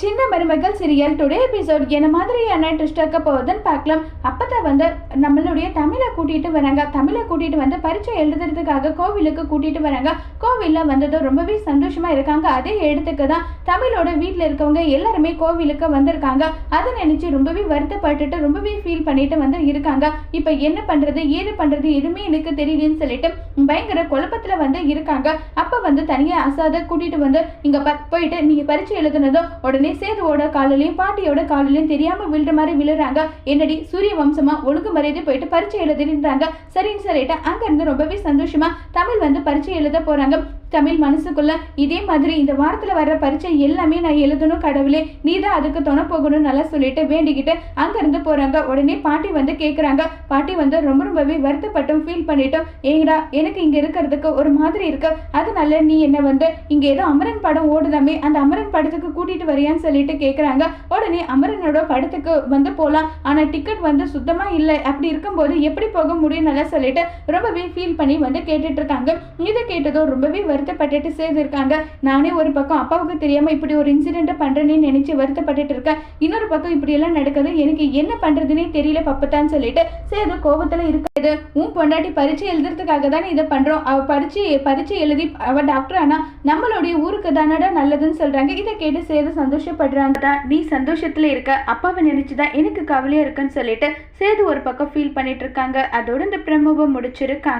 சின்ன மருமகள் serial today episode என்ன மாதிரியான ட்விஸ்ட் இருக்க போகுதுன்னு பார்க்கலாம். அப்போ தான் வந்து நம்மளுடைய தமிழை கூட்டிகிட்டு வராங்க. தமிழை கூட்டிகிட்டு வந்து பரீட்சை எழுதுறதுக்காக கோவிலுக்கு கூட்டிகிட்டு வராங்க. கோவிலில் வந்ததும் ரொம்பவே சந்தோஷமாக இருக்காங்க. அதே இடத்துக்கு தான் தமிழோட வீட்டில் இருக்கவங்க எல்லாருமே கோவிலுக்கு வந்திருக்காங்க. அதை நினச்சி ரொம்பவே வருத்தப்பட்டுட்டு ரொம்பவே ஃபீல் பண்ணிட்டு வந்து இருக்காங்க. இப்போ என்ன பண்ணுறது ஏது பண்ணுறது எதுவுமே எனக்கு தெரியலன்னு சொல்லிட்டு பயங்கர குழப்பத்தில் வந்து இருக்காங்க. அப்போ வந்து தனியாக அசாத கூட்டிகிட்டு வந்து இங்கே ப- போயிட்டு நீங்கள் பரீட்சை எழுதுனதும் உடனே சேதுவோட காலிலையும் பாட்டியோட காலிலையும் தெரியாம விழுற மாதிரி விழுறாங்க. என்னடி சூரிய வம்சமா ஒழுங்கு மரியாதை போயிட்டு பரீட்சை எழுதுன்றாங்க சரின்னு சொல்லிட்டு அங்க இருந்து ரொம்பவே சந்தோஷமா தமிழ் வந்து பரீட்சை எழுத போறாங்க. தமிழ் மனசுக்குள்ள இதே மாதிரி இந்த வாரத்துல வர்ற பரீட்சை எல்லாமே நான் எழுதணும் கடவுளே. நீ தான் அதுக்கு துணை போகணும் நல்லா சொல்லிட்டு வேண்டிக்கிட்டு அங்க இருந்து போறாங்க. உடனே பாட்டி வந்து கேக்குறாங்க. பாட்டி வந்து ரொம்ப ரொம்பவே வருத்தப்பட்டும் ஃபீல் பண்ணிட்டோம். ஏங்கடா எனக்கு இங்க இருக்கிறதுக்கு ஒரு மாதிரி இருக்கு. அதனால நீ என்ன வந்து இங்க ஏதோ அமரன் படம் ஓடுதாமே அந்த அமரன் படத்துக்கு கூட்டிட்டு வரியான்னு சொல்லிட்டு கேக்குறாங்க. உடனே அமரனோட படத்துக்கு வந்து போலாம். ஆனா டிக்கெட் வந்து சுத்தமா இல்லை. அப்படி இருக்கும்போது எப்படி போக முடியும் சொல்லிட்டு ரொம்பவே ஃபீல் பண்ணி வந்து கேட்டுட்டு இருக்காங்க இதை கேட்டதும் ரொம்பவே வருத்தப்பட்டுட்டு சேர்ந்துருக்காங்க. நானே ஒரு பக்கம் அப்பாவுக்கு தெரியாம இப்படி ஒரு இன்சிடென்ட் பண்ணுறேன்னு நினைச்சு வருத்தப்பட்டுட்டு இருக்கேன் இன்னொரு பக்கம் இப்படி எல்லாம் நடக்குது. எனக்கு என்ன பண்ணுறதுனே தெரியல பப்பத்தான்னு சொல்லிட்டு சேது கோபத்தில் இருக்காது. உன் பொண்டாட்டி பரீட்சை எழுதுறதுக்காக தானே இதை பண்றோம். அவ பரீட்சை பரீட்சை எழுதி அவ டாக்டர் ஆனால் நம்மளுடைய ஊருக்கு தானடா நல்லதுன்னு சொல்றாங்க. இதை கேட்டு சேது சந்தோஷப்படுறாங்க தான் நீ சந்தோஷத்தில் இருக்க. அப்பாவை நினைச்சுதான் எனக்கு கவலையா இருக்குன்னு சொல்லிட்டு சேது ஒரு பக்கம் ஃபீல் பண்ணிட்டு இருக்காங்க. அதோட இந்த பிரமோவை முடிச்சிருக்காங்க.